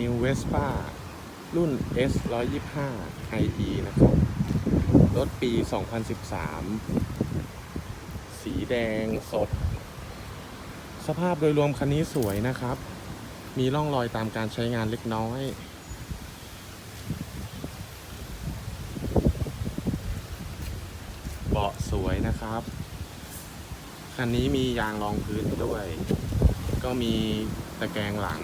New Vespa รุ่น S 125 IE นะครับ รถปี 2013 สีแดงสด สภาพโดยรวมคันนี้สวยนะครับ มีร่องรอยตามการใช้งานเล็กน้อยเบาะสวยนะครับ คันนี้มียางรองพื้นด้วย ก็มีตะแกรงหลัง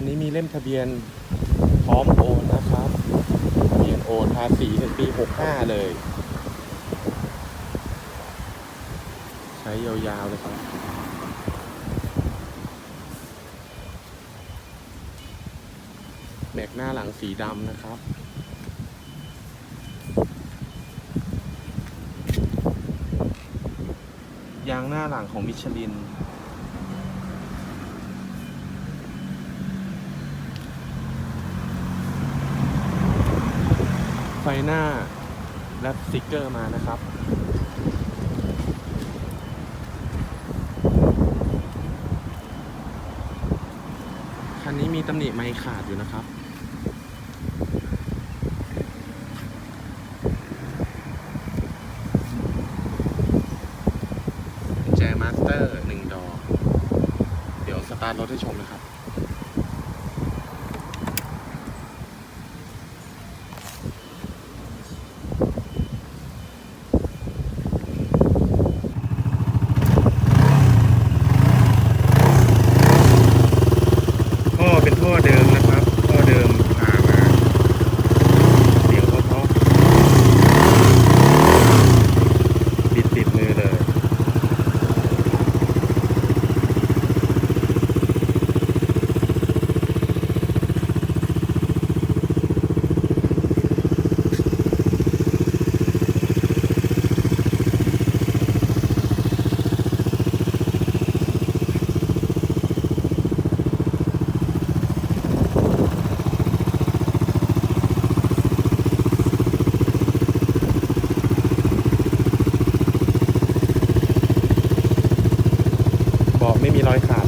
คันนี้มีเล่มทะเบียนพร้อมโอนนะครับทะเบียนโอนภาษีถึงปี 65 เลย ใช้ยาวๆเลยครับแบกหน้าหลังสีดำนะครับยางหน้าหลังของมิชลิน ฟหน้าและสติกเกอร์มานะครับ คันนี้มีตำหนิไมค์ขาดอยู่นะครับ แจมาสเตอร์หนึ่งดอก เดี๋ยวสตาร์ทรถให้ชมนะครับ มีรอยขาด